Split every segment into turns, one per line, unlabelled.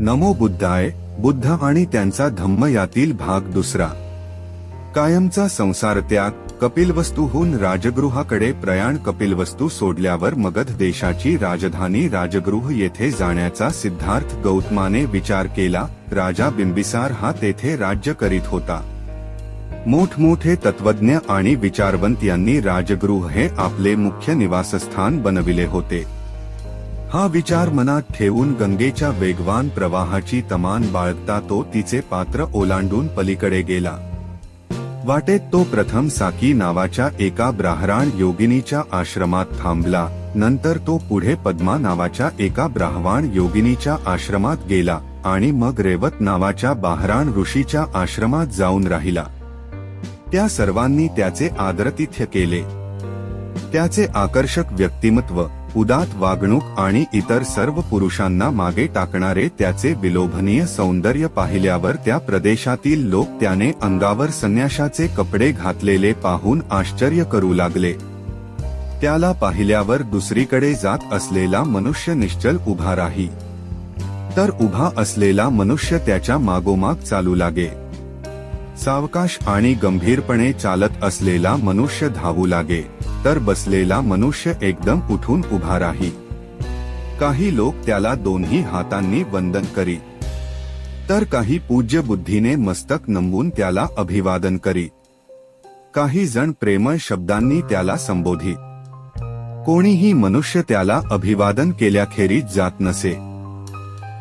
नमो बुद्धाय बुद्ध आणि त्यांचा धम्म यातील भाग दुसरा. कायमचा संसार त्याग कपिलवस्तूहून राजगृहाकडे प्रयाण कपिलवस्तू सोडल्यावर मगध देशाची राजधानी राजगृह येथे जाण्याचा सिद्धार्थ गौतमाने विचार केला राजा बिंबिसार हा तेथे राज्य करीत होता. मोठमोठे तत्वज्ञ आणि विचारवंत यांनी राजगृह हे आपले मुख्य निवासस्थान बनविले होते. हा विचार मनात ठेवून गंगेच्या वेगवान प्रवाहाची तमान बाळगता तो तिचे पात्र ओलांडून पलीकडे गेला. वाटेत तो प्रथम साकी नावाच्या एका ब्राह्मण योगिनीच्या आश्रमात थांबला नंतर तो पुढे पद्मा नावाच्या एका ब्राह्मण योगिनीच्या आश्रमात गेला आणि मग रेवत नावाच्या बाहराण ऋषीच्या आश्रमात जाऊन राहिला. त्या सर्वांनी त्याचे आदरतिथ्य केले. त्याचे आकर्षक व्यक्तिमत्व उदात वागणूक आणि इतर सर्व पुरुषांना मागे टाकणारे त्याचे विलोभनीय सौंदर्य पाहिल्यावर त्या प्रदेशातील लोक त्याने अंगावर संन्याशाचे कपडे घातलेले पाहून आश्चर्य करू लागले. त्याला पाहिल्यावर दुसरीकडे जात असलेला मनुष्य निश्चल उभा राही. तर उभा असलेला मनुष्य त्याच्या मागोमाग चालू लागे. सावकाश आणि गंभीरपणे चालत असलेला मनुष्य धावू लागे. तर बसलेला मनुष्य एकदम उठून उभा राही. काही लोक त्याला दोन्ही हातांनी वंदन करी. तर काही पूज्य बुद्धीने मस्तक नमवून त्याला अभिवादन करी. काही जण प्रेमळ शब्दांनी त्याला संबोधी. कोणीही मनुष्य त्याला अभिवादन केल्याखेरीज जात नसे.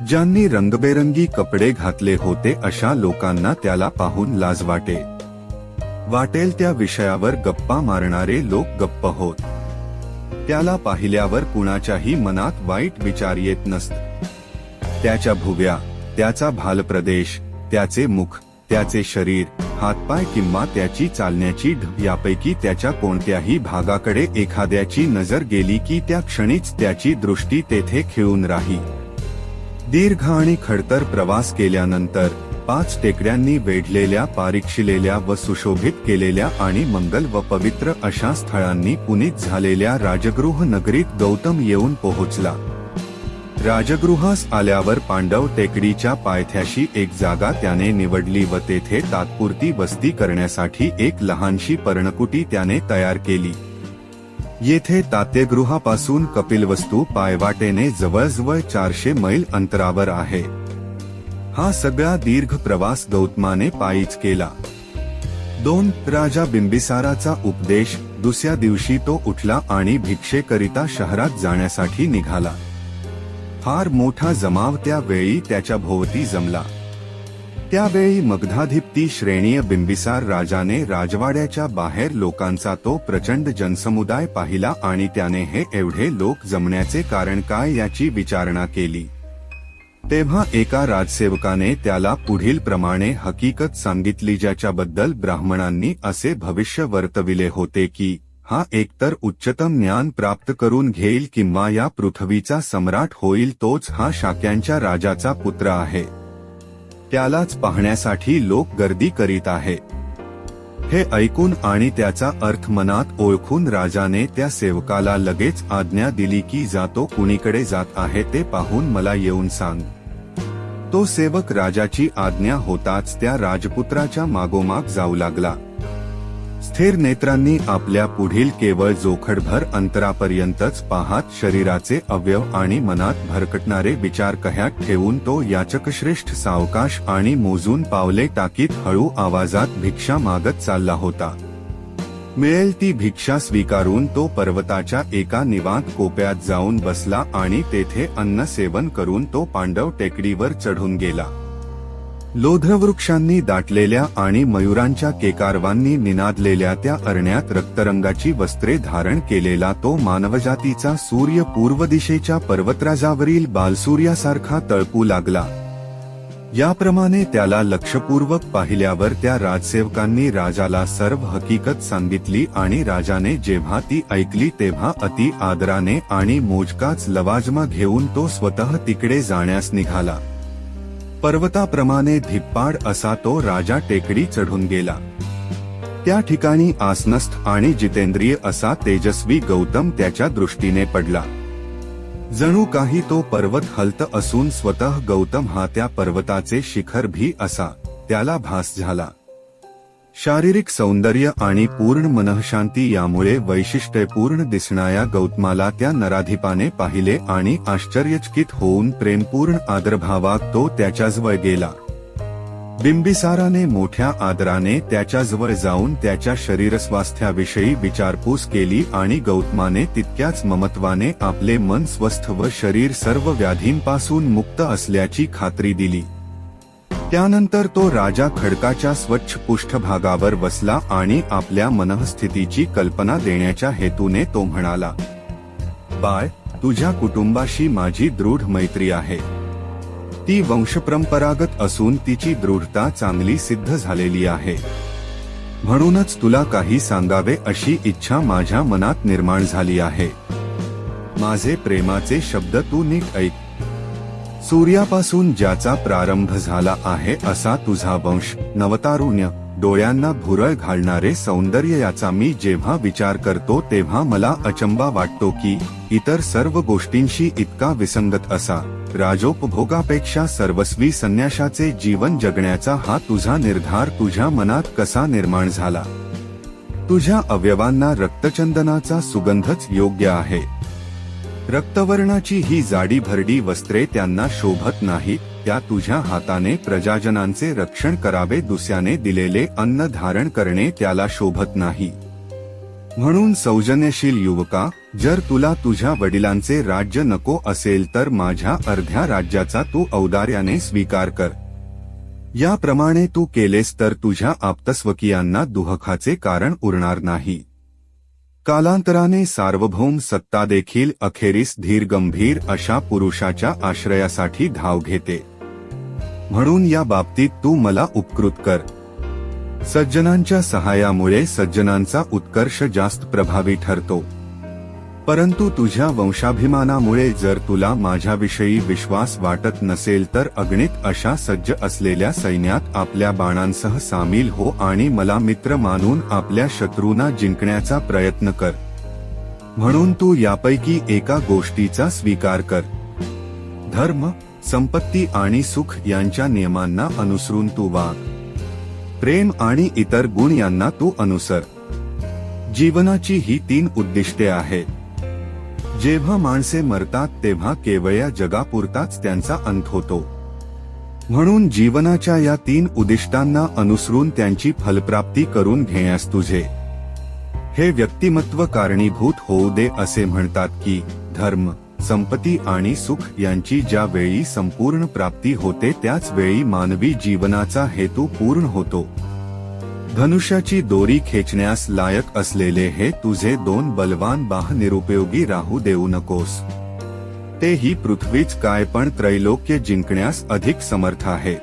ज्यांनी रंगबेरंगी कपडे घातले होते अशा लोकांना त्याला पाहून लाज वाटे. वाटेल त्या विषयावर गप्पा मारणारे लोक गप्प होत. त्याला पाहिल्यावर कुणाच्याही मनात वाईट विचार येत नसत. त्याच्या भुव्या त्याचा भालप्रदेश त्याचे मुख त्याचे शरीर हातपाय किंवा त्याची चालण्याची ढब यापैकी त्याच्या कोणत्याही भागाकडे एखाद्याची नजर गेली की त्या क्षणीच त्याची दृष्टी तेथे खिळून राही. दीर्घ आणि खडतर प्रवास केल्यानंतर पाच टेकड्यांनी वेढलेल्या पारीक्षिलेल्या व सुशोभित केलेल्या आणि मंगल व पवित्र अशा स्थळांनी पुनीत झालेल्या राजगृह नगरीत गौतम येऊन पोहोचला. राजगृहास आल्यावर पांडव टेकडीच्या पायथ्याशी एक जागा त्याने निवडली व तेथे तात्पुरती वस्ती करण्यासाठी एक लहानशी पर्णकुटी त्याने तयार केली. येथे तात्यगृहापासून कपिलवस्तू पायवाटेने जवळजवळ चारशे मैल अंतरावर आहे. हा सगळा दीर्घ प्रवास गौतमाने पायीच केला. दोन राजा बिंबिसाराचा उपदेश दुसऱ्या दिवशी तो उठला आणि भिक्षेकरिता शहरात जाण्यासाठी निघाला. फार मोठा जमाव त्यावेळी त्याच्या भोवती जमला. त्यावेळी मगधाधिप्ती श्रेणीय बिंबिसार राजाने राजवाड्याच्या बाहेर लोकांचा तो प्रचंड जनसमुदाय पाहिला आणि त्याने हे एवढे लोक जमण्याचे कारण काय याची विचारणा केली. तेव्हा एका राजसेवकाने त्याला पुढील प्रमाणे हकीकत सांगितली ज्याच्याबद्दल ब्राह्मणांनी असे भविष्य वर्तविले होते की हा एकतर उच्चतम ज्ञान प्राप्त करून घेईल किंवा या पृथ्वीचा सम्राट होईल तोच हा शाक्यांच्या राजाचा पुत्र आहे. त्यालाच पाहण्यासाठी लोक गर्दी करीत आहे. हे ऐकून आणि त्याचा अर्थ मनात ओळखून राजाने त्या सेवकाला लगेच आज्ञा दिली की जातो कुणीकडे जात आहे ते पाहून मला येऊन सांग. तो सेवक राजाची आज्ञा होताच त्या राजपुत्राच्या मागोमाग जाऊ लागला. स्थिर नेत्रांनी आपल्या पुढील केवळ जोखडभर अंतरापर्यंतच पाहात शरीराचे अवयव आणि मनात भरकटणारे विचार कह्यात ठेवून तो याचकश्रेष्ठ सावकाश आणि मोजून पावले टाकीत हळू आवाजात भिक्षा मागत चालला होता. मिळेल ती भिक्षा स्वीकारून तो पर्वताच्या एका निवांत कोप्यात जाऊन बसला आणि तेथे अन्न सेवन करून तो पांडव टेकडीवर चढून गेला. लोध्रवृक्षांनी दाटलेल्या आणि मयुरांच्या केकारवांनी निनादलेल्या त्या अरण्यात रक्तरंगाची वस्त्रे धारण केलेला तो मानवजातीचा सूर्य पूर्व दिशेच्या पर्वतराजावरील बालसूर्यासारखा तळपू लागला. याप्रमाणे त्याला लक्षपूर्वक पाहिल्यावर त्या राजसेवकांनी राजाला सर्व हकीकत सांगितली आणि राजाने जेव्हा ती ऐकली तेव्हा अति आदराने आणि मोजकाच लवाजमा घेऊन तो स्वतः तिकडे जाण्यास निघाला. पर्वताप्रमाणे धिप्पाड असा तो राजा टेकडी चढून गेला. त्या ठिकाणी आसनस्थ आणि जितेंद्रिय असा तेजस्वी गौतम त्याच्या दृष्टीने पडला. जणू काही तो पर्वत हलत असून स्वतः गौतम हा त्या पर्वताचे शिखर भी असा त्याला भास झाला. शारीरिक सौंदर्य आणि पूर्ण मनःशांती यामुळे वैशिष्ट्यपूर्ण दिसणाऱ्या गौतमाला त्या नराधिपाने पाहिले आणि आश्चर्यचकित होऊन प्रेमपूर्ण आदरभावात तो त्याच्याजवळ गेला. बिंबिसाराने मोठ्या आदराने त्याच्याजवळ जाऊन त्याच्या शरीरस्वास्थ्याविषयी विचारपूस केली आणि गौतमाने तितक्याच ममत्वाने आपले मन स्वस्थ व शरीर सर्व व्याधींपासून मुक्त असल्याची खात्री दिली. त्यानंतर तो राजा खडकाच्या स्वच्छ पृष्ठभागावर बसला आणि आपल्या मनःस्थितीची कल्पना देण्याच्या हेतूने तो म्हणाला बाय तुझ्या कुटुंबाशी माझी दृढ मैत्री आहे. ती वंशपरंपरागत असून तिची दृढता चांगली सिद्ध झालेली आहे. म्हणूनच तुला काही सांगावे अशी इच्छा माझ्या मनात निर्माण झाली आहे. माझे प्रेमाचे शब्द तू नीट ऐक. सूर्यापासून ज्याचा प्रारंभ झाला आहे असा तुझा वंश नवतारुण्य डोळ्यांना भुरळ घालणारे सौंदर्य याचा मी जेव्हा विचार करतो तेव्हा मला अचंबा वाटतो की इतर सर्व गोष्टींशी इतका विसंगत असा. राजोपभोगापेक्षा सर्वस्वी संन्याशाचे जीवन जगण्याचा हा तुझा निर्धार तुझ्या मनात कसा निर्माण झाला? तुझ्या अवयवांना रक्तचंदनाचा सुगंधच योग्य आहे. रक्तवर्णाची ही जाडी भरडी वस्त्रे त्यांना शोभत नाही त्या तुझ्या हाताने प्रजाजनांचे रक्षण करावे दुसऱ्याने दिलेले अन्न धारण करणे त्याला शोभत नाही. म्हणून सौजन्यशील युवका जर तुला तुझ्या वडिलांचे राज्य नको असेल तर माझ्या अर्ध्या राज्याचा तू औदार्याने स्वीकार कर. याप्रमाणे तू केलेस तर तुझ्या आप्तस्वकीयांना दुहखाचे कारण उरणार नाही. कालांतराने सार्वभौम सत्ता देखील अखेरीस धीर गंभीर अशा पुरुषाच्या आश्रयासाठी धाव घेते. म्हणून या बाबतीत तू मला उपकृत कर. सज्जनांच्या सहाय्यामुळे सज्जनांचा उत्कर्ष जास्त प्रभावी ठरतो. परंतु तुझ्या वंशाभिमानामुळे जर तुला माझ्याविषयी विश्वास वाटत नसेल तर अग्नित अशा सज्ज असलेल्या सैन्यात आपल्या बाणांसह सामील हो आणि मला मित्र मानून आपल्या शत्रूंना जिंकण्याचा प्रयत्न कर. म्हणून तू यापैकी एका गोष्टीचा स्वीकार कर. धर्म संपत्ती आणि सुख यांच्या नियमांना अनुसरून तू वाग. प्रेम आणि इतर गुण यांना तू अनुसर. जीवनाची ही तीन उद्दिष्टे आहेत. जेव्हा माणसे मरतात तेव्हा केवळ या जगापुरताच त्यांचा अंत होतो. म्हणून जीवनाच्या या तीन उद्दिष्टांना अनुसरून त्यांची फलप्राप्ती करून घेण्यास तुझे. हे व्यक्तिमत्व कारणीभूत होऊ दे असे म्हणतात की धर्म संपत्ती आणि सुख यांची ज्या वेळी संपूर्ण प्राप्ती होते त्याच वेळी मानवी जीवनाचा हेतू पूर्ण होतो. धनुष्याची दोरी खेचण्यास लायक असलेले हे तुझे दोन बलवान बाह निरुपयोगी राहू देऊ नकोस. ते ही पृथ्वीच काय पण त्रैलोक्य जिंकण्यास अधिक समर्थ आहे.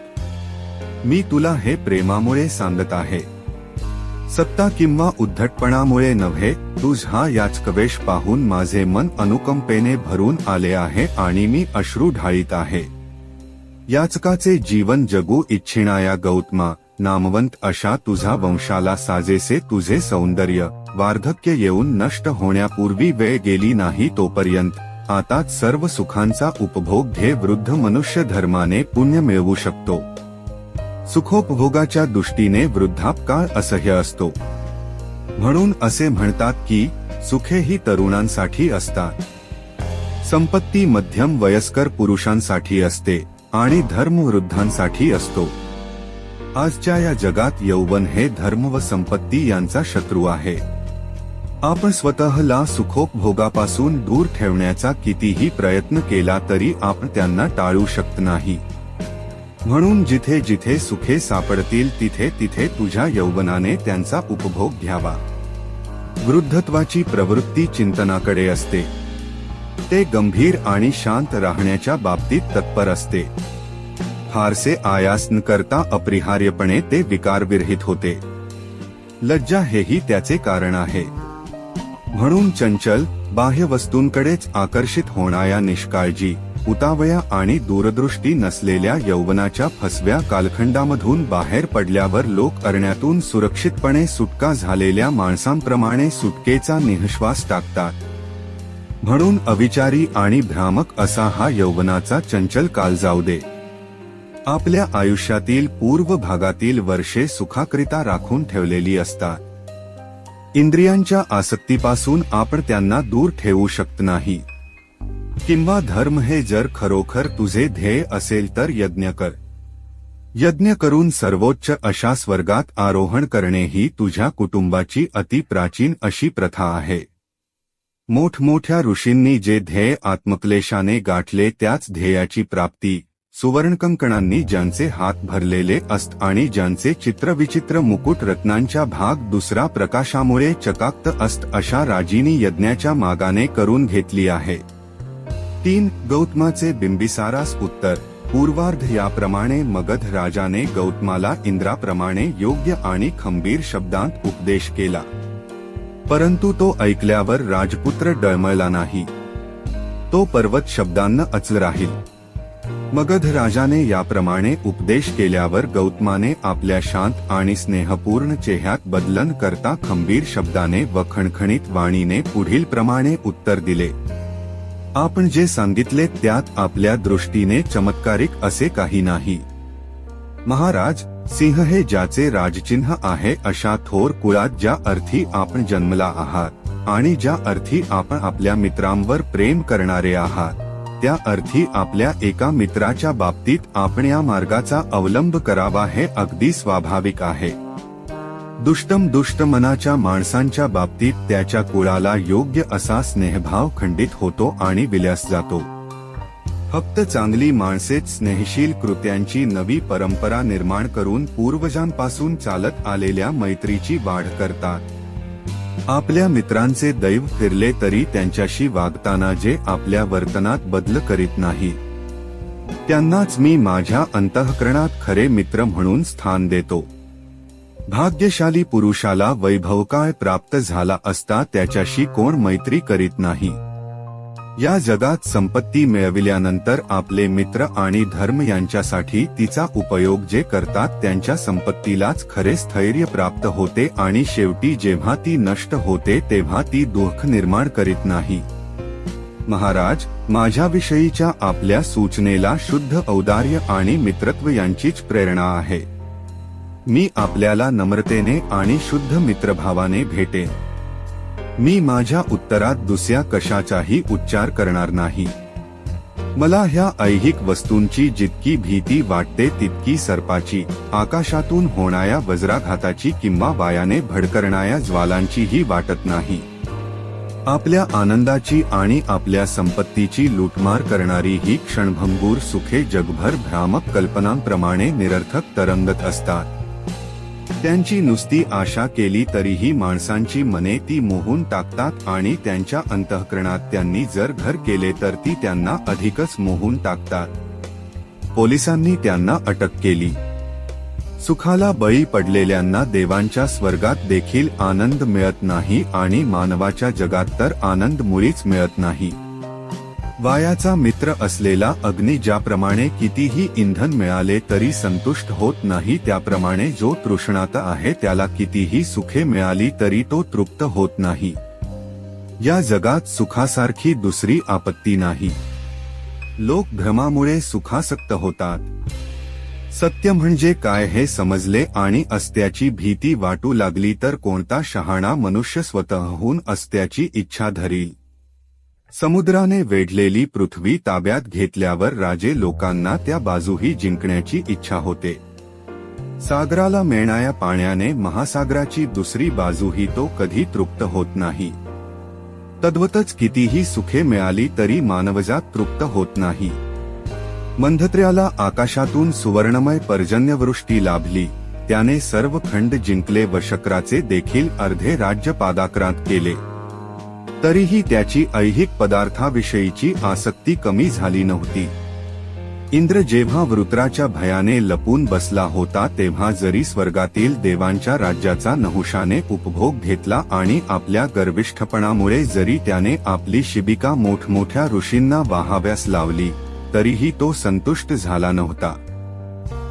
मी तुला हे प्रेमामुळे सांगत आहे. सत्ता किंवा उद्धटपणामुळे नव्हे तुझा याचकवेश पाहून माझे मन अनुकंपेने भरून आले आहे आणि मी अश्रू ढाळीत आहे. याचकाचे जीवन जगू इच्छिणाया गौतमा नामवंत अशा तुझा वंशाला साजेसे तुझे सौंदर्य वार्धक्य येऊन नष्ट होण्यापूर्वी वेळ गेली नाही तोपर्यंत आता सर्व सुखांचा उपभोग घे वृद्ध मनुष्य धर्माने पुण्य मिळवू शकतो. सुखोपभोगाच्या दृष्टीने वृद्धापकाळ असह्य असतो. म्हणून असे म्हणतात की सुखे ही तरुणांसाठी असतात. संपत्ती मध्यम वयस्कर पुरुषांसाठी असते आणि धर्म वृद्धांसाठी असतो. आजच्या या जगात यौवन हे धर्म व संपत्ती यांचा शत्रू आहे. आपण स्वतःला सुखोपभोगापासून दूर ठेवण्याचा कितीही प्रयत्न केला तरी आपण त्यांना टाळू शकत नाही. म्हणून जिथे जिथे सुखे सापडतील तिथे तिथे तुझ्या यौवनाने त्यांचा उपभोग घ्यावा. वृद्धत्वाची प्रवृत्ती चिंतनाकडे असते. ते गंभीर आणि शांत राहण्याच्या बाबतीत तत्पर असते. फारसे आयास न करता अपरिहार्यपणे ते विकारविरहित होते. लज्जा हेही त्याचे कारण आहे. म्हणून चंचल बाह्य वस्तूंकडेच आकर्षित होणाऱ्या निष्काळजी उतावया आणि दूरदृष्टी नसलेल्या यौवनाच्या फसव्या कालखंडामधून बाहेर पडल्यावर लोक अरण्यातून सुरक्षितपणे सुटका झालेल्या माणसांप्रमाणे सुटकेचा निःश्वास टाकतात. म्हणून अविचारी आणि भ्रामक असा हा यौवनाचा चंचल काल जाऊ दे. आपल्या आयुष्यातील पूर्व भागातील वर्षे सुखाकरिता राखून ठेवलेली असतात. इंद्रियांच्या आसक्तीपासून आपण त्यांना दूर ठेवू शकत नाही. किंवा धर्म हे जर खरोखर तुझे ध्येय असेल तर यज्ञ कर. यज्ञ करून सर्वोच्च अशा स्वर्गात आरोहण करणे ही तुझ्या कुटुंबाची अति प्राचीन अशी प्रथा आहे. मोठमोठ्या ऋषींनी जे ध्येय आत्मक्लेशाने गाठले त्याच ध्येयाची प्राप्ती. सुवर्णकंकणांनी ज्यांचे हात भरलेले असत आणि ज्यांचे चित्रविचित्र मुकुट रत्नांच्या भाग दुसरा प्रकाशामुळे चकाक्त असत अशा राजीनी यज्ञाच्या मागाने करून घेतली आहे. तीन गौतमाचे बिंबिसारास उत्तर पूर्वार्ध याप्रमाणे मगध राजाने गौतमाला इंद्राप्रमाणे योग्य आणि खंबीर शब्दांत उपदेश केला. परंतु तो ऐकल्यावर राजपुत्र डळमळला नाही. तो पर्वत शब्दांना अचल राहील. मगध राजाने याप्रमाणे उपदेश केल्यावर गौतमाने आपल्या शांत आणि स्नेहपूर्ण चेहऱ्यात बदलन करता खंबीर शब्दाने व खणखणीत वाणीने पुढील प्रमाणे उत्तर दिले. आपण जे सांगितले त्यात आपल्या दृष्टीने चमत्कारिक असे काही नाही. महाराज सिंह हे ज्याचे राजचिन्ह आहे अशा थोर कुळात ज्या अर्थी आपण जन्मला आहात आणि ज्या अर्थी आपण आपल्या मित्रांवर प्रेम करणारे आहात. त्या अर्थी आपल्या एका मित्राच्या बाबतीत आपण या मार्गाचा अवलंब करावा हे अगदी स्वाभाविक आहे. दुष्टम दुष्ट मनाच्या माणसांच्या बाबतीत त्याच्या कुळाला योग्य असा स्नेहभाव खंडित होतो आणि विल्यास जातो. फक्त चांगली माणसेच स्नेहशील कृत्यांची नवी परंपरा निर्माण करून पूर्वजांपासून चालत आलेल्या मैत्रीची वाढ करतात. आपल्या मित्रांचे दैव फिरले तरी त्यांच्याशी वागताना जे आपल्या वर्तनात बदल करीत नाही. त्यांनाच मी माझ्या अंतःकरणात खरे मित्र म्हणून स्थान देतो. भाग्यशाली पुरुषाला वैभवकाळ प्राप्त झाला असता त्याच्याशी कोण मैत्री करीत नाही. या जगात संपत्ती मिळविल्यानंतर आपले मित्र आणि धर्म यांच्यासाठी तिचा उपयोग जे करतात त्यांच्या संपत्तीलाच खरे स्थैर्य प्राप्त होते आणि शेवटी जेव्हा ती नष्ट होते तेव्हा ती दुःख निर्माण करीत नाही. महाराज माझ्याविषयीच्या आपल्या सूचनेला शुद्ध औदार्य आणि मित्रत्व यांचीच प्रेरणा आहे. मी आपल्याला नम्रतेने आणि शुद्ध मित्रभावाने भेटेन. मी माझ्या उत्तरात दुसऱ्या कशाचाही उच्चार करणार नाही. मला ह्या ऐहिक वस्तूंची जितकी भीती वाटते तितकी सर्पाची आकाशातून होणाऱ्या वज्राघाताची किंवा वायाने भडकरणाऱ्या ज्वालांचीही वाटत नाही. आपल्या आनंदाची आणि आपल्या संपत्तीची लूटमार करणारी ही क्षणभंगूर सुखे जगभर भ्रामक कल्पनांप्रमाणे निरर्थक तरंगत असतात. त्यांची नुसती आशा केली तरीही माणसांची मने ती मोहून टाकतात आणि त्यांच्या अंतःकरणात त्यांनी जर घर केले तर ती त्यांना अधिकच मोहून टाकतात. पोलिसांनी त्यांना अटक केली. सुखाला बळी पडलेल्यांना देवांच्या स्वर्गात देखील आनंद मिळत नाही आणि मानवाच्या जगात तर आनंद मुळीच मिळत नाही. वायाचा मित्र असलेला अग्नी ज्याप्रमाणे कितीही इंधन मिळाले तरी संतुष्ट होत नाही त्याप्रमाणे जो तृष्णात आहे त्याला कितीही सुखे मिळाली तरी तो तृप्त होत नाही. या जगात सुखासारखी दुसरी आपत्ती नाही. लोक भ्रमामुळे सुखासक्त होतात. सत्य म्हणजे काय हे समजले आणि अस्त्याची भीती वाटू लागली तर कोणता शहाणा मनुष्य स्वतःहून अस्त्याची इच्छा धरील? समुद्राने वेढलेली पृथ्वी ताब्यात घेतल्यावर राजे लोकांना त्या बाजूही जिंकण्याची इच्छा होते. सागराला मिळणाऱ्या पाण्याने महासागराची दुसरी बाजूही तो कधी तृप्त होत नाही. तद्वतच कितीही सुखे मिळाली तरी मानवजात तृप्त होत नाही. मंधत्र्याला आकाशातून सुवर्णमय पर्जन्यवृष्टी लाभली त्याने सर्व खंड जिंकले व शक्राचे देखील अर्धे राज्य पादाक्रांत केले. तरीही त्याची ऐहिक पदार्थाविषयीची आसक्ती कमी झाली नव्हती. इंद्र जेव्हा वृत्राच्या भयाने लपून बसला होता तेव्हा जरी स्वर्गातील देवांच्या राज्याचा नहुशाने उपभोग घेतला आणि आपल्या गर्विष्ठपणामुळे जरी त्याने आपली शिबिका मोठमोठ्या ऋषींना वाहाव्यास लावली तरीही तो संतुष्ट झाला नव्हता.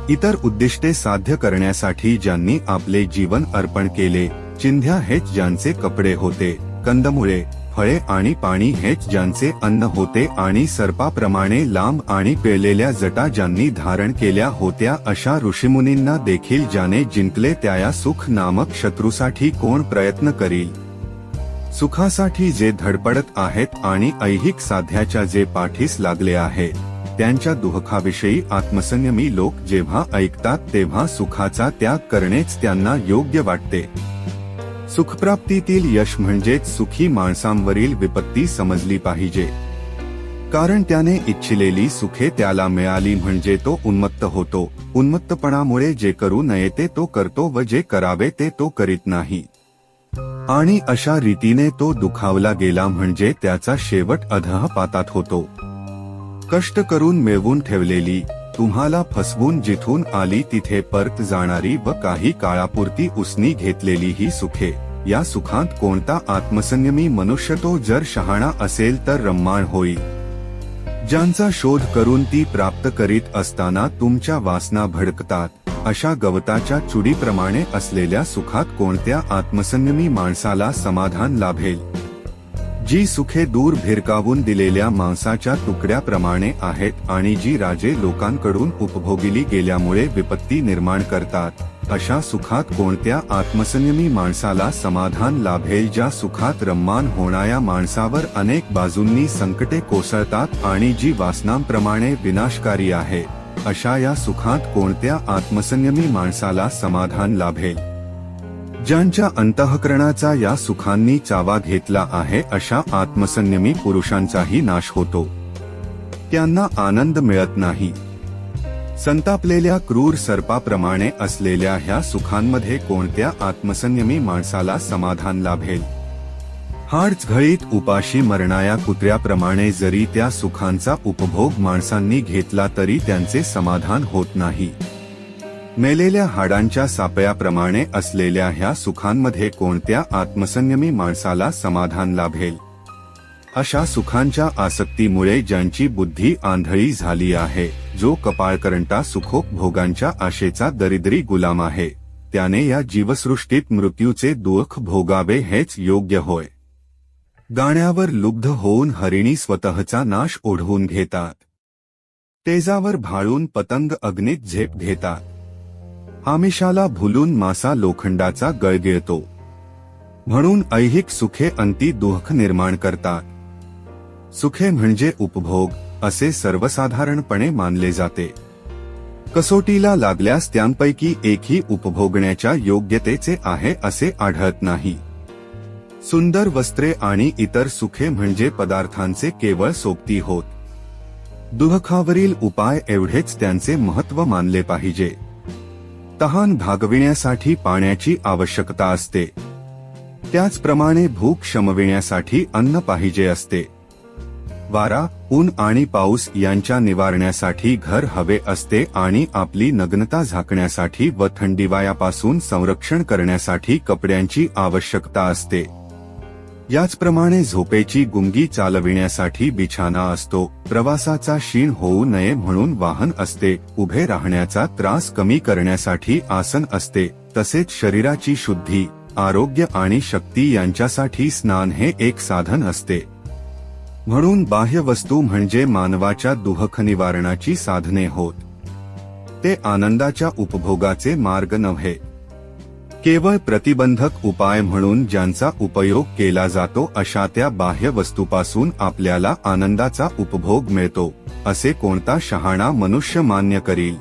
इतर उद्दिष्टे साध्य करण्यासाठी ज्यांनी आपले जीवन अर्पण केले चिंध्या हेच ज्यांचे कपडे होते कंदमुळे फळे आणि पाणी हेच ज्यांचे अन्न होते आणि सर्पाप्रमाणे लांब आणि पेळलेल्या जटा ज्यांनी धारण केल्या होत्या अशा ऋषीमुनींना देखील ज्याने जिंकले त्या सुख नामक शत्रूसाठी कोण प्रयत्न करील? सुखासाठी जे धडपडत आहेत आणि ऐहिक साध्याच्या जे पाठीस लागले आहे त्यांच्या दुःखाविषयी आत्मसंयमी लोक जेव्हा ऐकतात तेव्हा सुखाचा त्याग करणेच त्यांना योग्य वाटते. सुखप्राप्तीतील यश म्हणजेच सुखी माणसांवरील विपत्ती समजली पाहिजे. कारण त्याने इच्छिलेली सुखे त्याला मिळाली म्हणजे तो उन्मत्त होतो. उन्मत्तपणामुळे जे करू नये ते तो करतो व जे करावे ते तो करीत नाही. आणि अशा रीतीने तो दुखावला गेला म्हणजे त्याचा शेवट अधःपातात होतो. कष्ट करून मिळवून ठेवलेली तुम्हाला फसवून जिथून आली तिथे परत जाणारी व काही काळापुरती उसनी घेतलेली ही सुखे. या सुखांत कोणता आत्मसंयमी मनुष्य तो जर शहाणा असेल तर रम्माण होईल ज्यांचा शोध करून ती प्राप्त करीत असताना तुमच्या वासना भडकतात. अशा गवताच्या चुडीप्रमाणे असलेल्या सुखात कोणत्या आत्मसंयमी माणसाला समाधान लाभेल? जी सुखे दूर भिरकावून दिलेल्या मांसाच्या तुकड्याप्रमाणे आहेत आणि जी राजे लोकांकडून उपभोगिली गेल्यामुळे विपत्ती निर्माण करतात अशा सुखात कोणत्या आत्मसंयमी माणसाला समाधान लाभेल ज्या सुखात रम्मान होणाऱ्या माणसावर अनेक बाजूंनी संकटे कोसळतात आणि जी वासनांप्रमाणे विनाशकारी आहे अशा या सुखात कोणत्या आत्मसंयमी माणसाला समाधान लाभेल? ज्यांच्या अंतःकरणाचा या सुखांनी चावा घेतला आहे अशा आत्मसंयमी पुरुषांचाही नाश होतो. त्यांना आनंद मिळत नाही. संतापलेल्या क्रूर सर्पाप्रमाणे असलेल्या ह्या सुखांमध्ये कोणत्या आत्मसंयमी माणसाला समाधान लाभेल? हाडचघळीत उपाशी मरणाया कुत्र्याप्रमाणे जरी त्या सुखांचा उपभोग माणसांनी घेतला तरी त्यांचे समाधान होत नाही. मेलेल्या हाडांच्या सापयाप्रमाणे असलेल्या ह्या सुखांमध्ये कोणत्या आत्मसंयमी माणसाला समाधान लाभेल? अशा सुखांच्या आसक्तीमुळे ज्यांची बुद्धी आंधळी झाली आहे जो कपाळकरंटा सुखोपभोगांच्या आशेचा दरिद्री गुलाम आहे त्याने या जीवसृष्टीत मृत्यूचे दुःख भोगावे हेच योग्य होय. गाण्यावर लुब्ध होऊन हरिणी स्वतःचा नाश ओढवून घेतात. तेजावर भाळून पतंग अग्नीत झेप घेतात. आमिषाला भुलून मासा लोखंडाचा गळगिळतो म्हणून ऐहिक सुखे अंती दुःख निर्माण करतात. सुखे म्हणजे उपभोग असे सर्वसाधारणपणे मानले जाते. कसोटीला लागल्यास त्यांपैकी एकही उपभोगण्याच्या योग्यतेचे आहे असे आढळत नाही. सुंदर वस्त्रे आणि इतर सुखे म्हणजे पदार्थांचे केवळ सोबती होत. दुःखावरील उपाय एवढेच त्यांचे महत्त्व मानले पाहिजे. तहान भागविण्यासाठी पाण्याची आवश्यकता असते. त्याचप्रमाणे भूक शमविण्यासाठी अन्न पाहिजे असते. वारा ऊन आणि पाऊस यांच्या निवारण्यासाठी घर हवे असते आणि आपली नग्नता झाकण्यासाठी व थंडीवायापासून संरक्षण करण्यासाठी कपड्यांची आवश्यकता असते. याचप्रमाणे झोपेची गुंगी चालविण्यासाठी बिछाना असतो. प्रवासाचा क्षीण होऊ नये म्हणून वाहन असते. उभे राहण्याचा त्रास कमी करण्यासाठी आसन असते. तसेच शरीराची शुद्धी आरोग्य आणि शक्ती यांच्यासाठी स्नान हे एक साधन असते. म्हणून बाह्य वस्तू म्हणजे मानवाच्या दुःख निवारणाची साधने होत. ते आनंदाच्या उपभोगाचे मार्ग नव्हे. केवळ प्रतिबंधक उपाय म्हणून ज्यांचा उपयोग केला जातो अशा त्या बाह्य वस्तूपासून आपल्याला आनंदाचा उपभोग मिळतो असे कोणता शहाणा मनुष्य मान्य करील?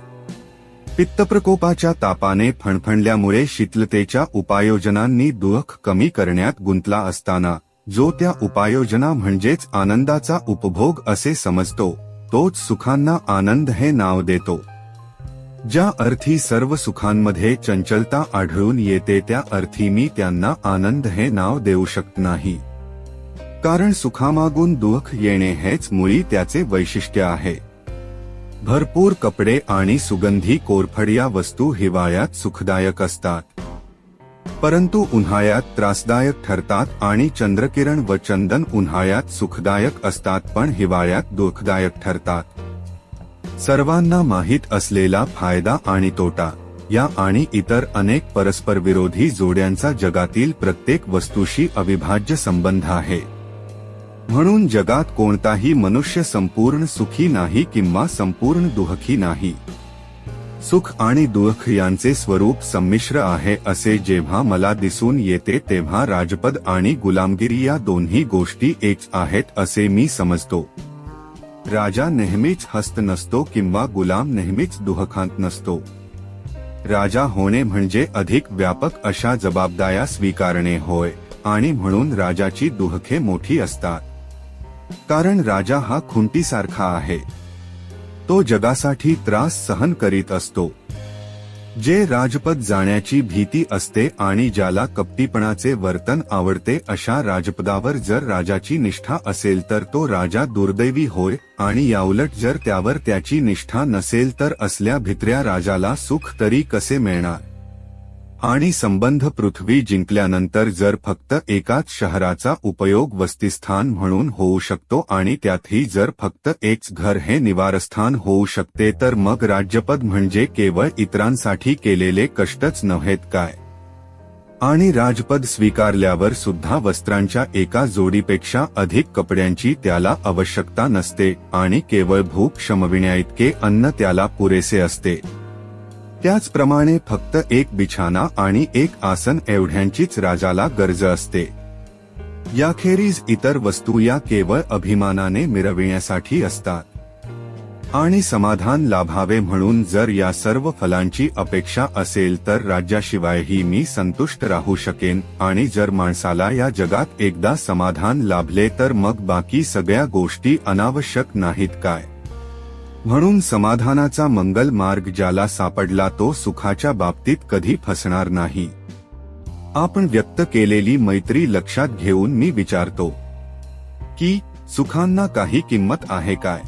पित्तप्रकोपाच्या तापाने फणफणल्यामुळे शीतलतेच्या उपाययोजनांनी दुःख कमी करण्यात गुंतला असताना जो त्या उपाययोजना म्हणजेच आनंदाचा उपभोग असे समजतो तोच सुखांना आनंद हे नाव देतो. ज्या अर्थी सर्व सुखांमध्ये चंचलता आढळून येते त्या अर्थी मी त्यांना आनंद हे नाव देऊ शकत नाही. कारण सुखामागून दुःख येणे हेच मुळी त्याचे वैशिष्ट्य आहे. भरपूर कपडे आणि सुगंधी कोरफड या वस्तू हिवाळ्यात सुखदायक असतात. परंतु उन्हाळ्यात त्रासदायक ठरतात आणि चंद्रकिरण व चंदन उन्हाळ्यात सुखदायक असतात पण हिवाळ्यात दुःखदायक ठरतात. सर्वांना माहीत असलेला फायदा आणि तोटा या आणि इतर अनेक परस्पर विरोधी जोड्यांचा जगातील प्रत्येक वस्तूशी अविभाज्य संबंध आहे. म्हणून जगात कोणताही मनुष्य संपूर्ण सुखी नाही किंवा संपूर्ण दुःखी नाही. सुख आणि दुःख यांचे स्वरूप संमिश्र आहे असे जेव्हा मला दिसून येते तेव्हा राजपद आणि गुलामगिरी या दोन्ही गोष्टी एक आहेत असे मी समजतो. राजा नेहमीच हस्त नसतो किंवा गुलाम नेहमीच दुहखांत नसतो. राजा होणे म्हणजे अधिक व्यापक अशा जबाबदाऱ्या स्वीकारणे होय आणि म्हणून राजाची दुहखे मोठी असतात. कारण राजा हा खुंटीसारखा आहे. तो जगासाठी त्रास सहन करीत असतो. जे राजपद जाण्याची भीती असते आणि ज्याला कपटीपणाचे वर्तन आवडते अशा राजपदावर जर राजाची निष्ठा असेल तर तो राजा दुर्दैवी होय आणि याउलट जर त्यावर त्याची निष्ठा नसेल तर असल्या भित्र्या राजाला सुख तरी कसे मिळणार? आणि संबंध पृथ्वी जिंकल्यानंतर जर फक्त एकाच शहराचा उपयोग वस्तीस्थान म्हणून होऊ शकतो आणि त्यातही जर फक्त एकच घर हे निवारस्थान होऊ शकते तर मग राज्यपद म्हणजे केवळ इतरांसाठी केलेले कष्टच नव्हेत काय? आणि राजपद स्वीकारल्यावर सुद्धा वस्त्रांच्या एका जोडीपेक्षा अधिक कपड्यांची त्याला आवश्यकता नसते आणि केवळ भूक शमविण्याइतके अन्न त्याला पुरेसे असते. त्याचप्रमाणे फक्त एक बिछाना आणि एक आसन एवढ्यांचीच राजाला गरज असते. याखेरीज इतर वस्तू या केवळ अभिमानाने मिरविण्यासाठी असतात. आणि समाधान लाभावे म्हणून जर या सर्व फलांची अपेक्षा असेल तर राज्याशिवायही मी संतुष्ट राहू शकेन आणि जर माणसाला या जगात एकदा समाधान लाभले तर मग बाकी सगळ्या गोष्टी अनावश्यक नाहीत काय? म्हणून समाधानाचा मंगल मार्ग ज्याला सापडला तो सुखाच्या बाबतीत कधी फसणार नाही. आपण व्यक्त केलेली मैत्री लक्षात घेऊन मी विचारतो की सुखांना काही किंमत आहे काय?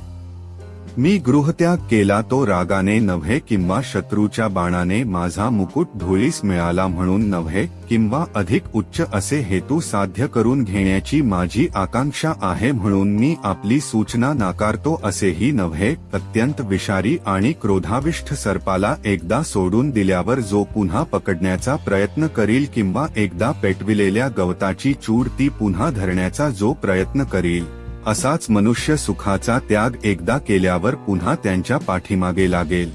मी गृहत्याग केला तो रागाने नव्हे किंवा शत्रूच्या बाणाने माझा मुकुट धुळीस मिळाला म्हणून नव्हे किंवा अधिक उच्च असे हेतू साध्य करून घेण्याची माझी आकांक्षा आहे म्हणून मी आपली सूचना नाकारतो असेही नव्हे अत्यंत विषारी आणि क्रोधाविष्ठ सर्पाला एकदा सोडून दिल्यावर जो पुन्हा पकडण्याचा प्रयत्न करील किंवा एकदा पेटविलेल्या गवताची चूड ती पुन्हा धरण्याचा जो प्रयत्न करील. असाच मनुष्य सुखाचा त्याग एकदा केल्यावर पुन्हा त्यांच्या पाठीमागे लागेल.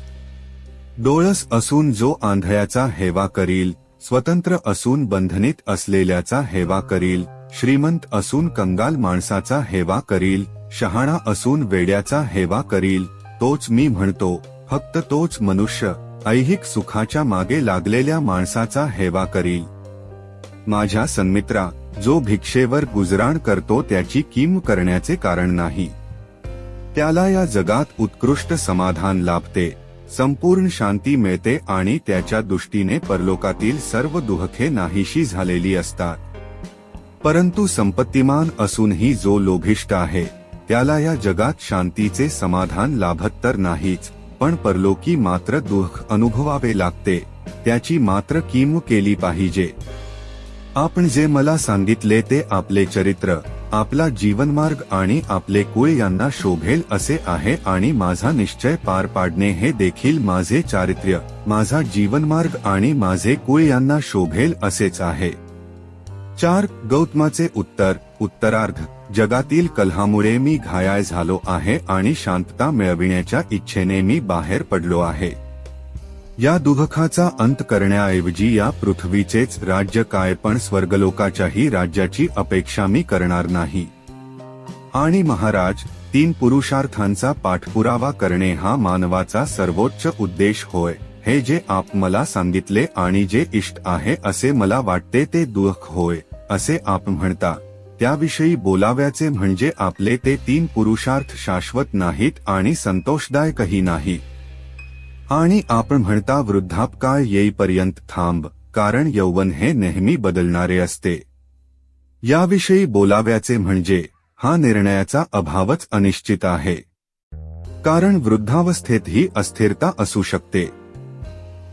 डोळस असून जो आंधळ्याचा हेवा करील स्वतंत्र असून बंधनीत असलेल्याचा हेवा करील श्रीमंत असून कंगाल माणसाचा हेवा करील शहाणा असून वेड्याचा हेवा करील तोच मी म्हणतो फक्त तोच मनुष्य ऐहिक सुखाच्या मागे लागलेल्या माणसाचा हेवा करील. माझ्या सन्मित्रा जो भिक्षेवर गुजराण करतो त्याची किम करण्याचे कारण नाही. त्याला या जगात उत्कृष्ट समाधान लाभते संपूर्ण शांती मिळते आणि त्याच्या दृष्टीने परलोकातील सर्व दुःखे नाहीशी झालेली असतात. परंतु संपत्तीमान असूनही जो लोभिष्ट आहे त्याला या जगात शांतीचे समाधान लाभत तर नाहीच पण परलोकी मात्र दुःख अनुभवावे लागते त्याची मात्र किम केली पाहिजे. आपण जे मला सांगितले ते आपले चरित्र आपला जीवनमार्ग आणि आपले कुळ यांना शोभेल असे आहे आणि माझा निश्चय पार पाडणे हे देखील माझे चारित्र्य माझा जीवनमार्ग आणि माझे कुळ यांना शोभेल असेच आहे. चार गौतमाचे उत्तर उत्तरार्ध जगातील कलहामुळे मी घायाळ झालो आहे आणि शांतता मिळविण्याच्या इच्छेने मी बाहेर पडलो आहे. या दुःखाचा अंत करण्याऐवजी या पृथ्वीचेच राज्य काय पण स्वर्गलोकाच्याही राज्याची अपेक्षा मी करणार नाही. आणि महाराज तीन पुरुषार्थांचा पाठपुरावा करणे हा मानवाचा सर्वोच्च उद्देश होय. हे जे आप मला सांगितले आणि जे इष्ट आहे असे मला वाटते ते दुःख होय असे आप म्हणता. त्याविषयी बोलाव्याचे म्हणजे आपले ते तीन पुरुषार्थ शाश्वत नाहीत आणि संतोषदायकही नाही. आणि आपण म्हणता वृद्धापकाळ येईपर्यंत थांब कारण यौवन हे नेहमी बदलणारे असते. याविषयी बोलाव्याचे म्हणजे हा निर्णयाचा अभावच अनिश्चित आहे. कारण वृद्धावस्थेत ही अस्थिरता असू शकते.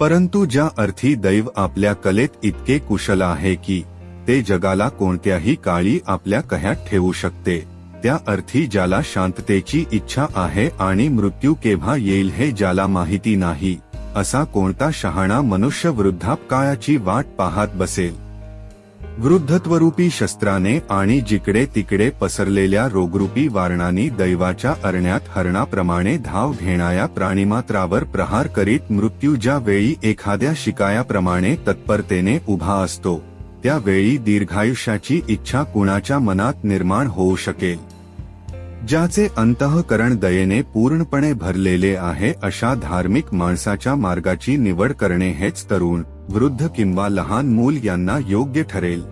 परंतु ज्या अर्थी दैव आपल्या कलेत इतके कुशल आहे की ते जगाला कोणत्याही काळी आपल्या कह्यात ठेवू शकते. त्या अर्थी ज्याला शांततेची इच्छा आहे आणि मृत्यू केव्हा येईल हे ज्याला माहिती नाही असा कोणता शहाणा मनुष्य वृद्धापकाळाची वाट पाहत बसेल. वृद्धत्वरूपी शस्त्राने आणि जिकडे तिकडे पसरलेल्या रोगरूपी वारणांनी दैवाच्या अरण्यात हरणाप्रमाणे धाव घेणाऱ्या प्राणीमात्रावर प्रहार करीत मृत्यूच्या वेळी एखाद्या शिकायाप्रमाणे तत्परतेने उभा असतो त्यावेळी दीर्घायुष्याची इच्छा कुणाच्या मनात निर्माण होऊ शकेल. ज्याचे अंतःकरण दयेने पूर्णपणे भरलेले आहे अशा धार्मिक माणसाच्या मार्गाची निवड करणे हेच तरुण वृद्ध किंवा लहान मूल यांना योग्य ठरेल.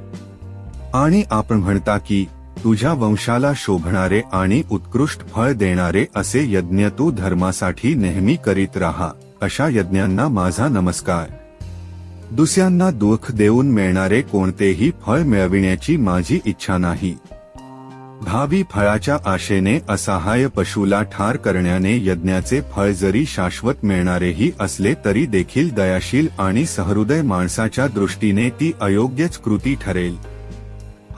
आणि आपण म्हणता की तुझ्या वंशाला शोभणारे आणि उत्कृष्ट फळ देणारे असे यज्ञ तू धर्मासाठी नेहमी करीत राहा अशा यज्ञांना माझा नमस्कार. दुसऱ्यांना दुःख देऊन मिळणारे कोणतेही फळ मिळविण्याची माझी इच्छा नाही. भावी फळाच्या आशेने असहाय्य पशुला ठार करण्याने यज्ञाचे फळ जरी शाश्वत मिळणारेही असले तरी देखील दयाशील आणि सहृदय माणसाच्या दृष्टीने ती अयोग्यच कृती ठरेल.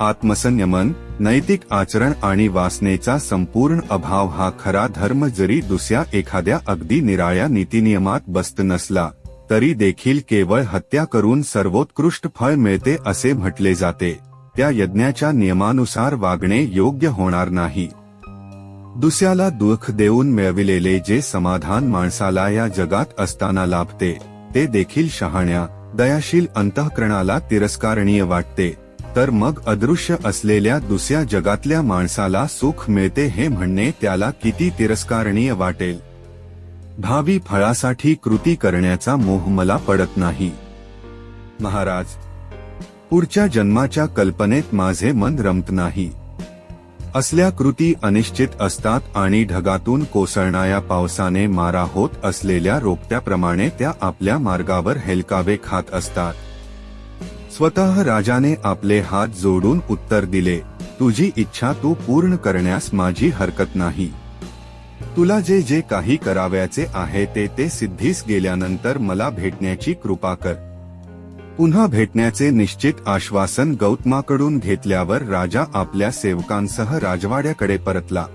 आत्मसंयमन नैतिक आचरण आणि वासनेचा संपूर्ण अभाव हा खरा धर्म जरी दुसऱ्या एखाद्या अगदी निराळ्या नीतिनियमात बसत नसला तरी देखील केवळ हत्या करून सर्वोत्कृष्ट फळ मिळते असे म्हटले जाते. त्या यज्ञाच्या नियमानुसार वागणे योग्य होणार नाही. दुसऱ्याला दुःख देऊन मिळविलेले जे समाधान माणसाला या जगात असताना लाभते ते देखील शहाण्या दयाशील अंतःकरणाला तिरस्कारणीय वाटते. तर मग अदृश्य असलेल्या दुसऱ्या जगातल्या माणसाला सुख मिळते हे म्हणणे त्याला किती तिरस्कारणीय वाटेल. भावी फळासाठी कृती करण्याचा मोह मला पडत नाही. महाराज पुढच्या जन्माच्या कल्पनेत माझे मन रमत नाही. असल्या कृती अनिश्चित असतात आणि ढगातून कोसळणाऱ्या पावसाने मारा होत असलेल्या रोपट्याप्रमाणे त्या आपल्या मार्गावर हेलकावे खात असतात. स्वतः राजाने आपले हात जोडून उत्तर दिले तुझी इच्छा तू पूर्ण करण्यास माझी हरकत नाही. तुला जे जे काही करावयाचे आहे ते ते सिद्धीस गेल्यानंतर मला भेटण्याची कृपा कर. पुन्हा भेटण्याचे निश्चित आश्वासन गौतमाकडून घेतल्यावर राजा आपल्या सेवकांसह राजवाड्याकडे परतला.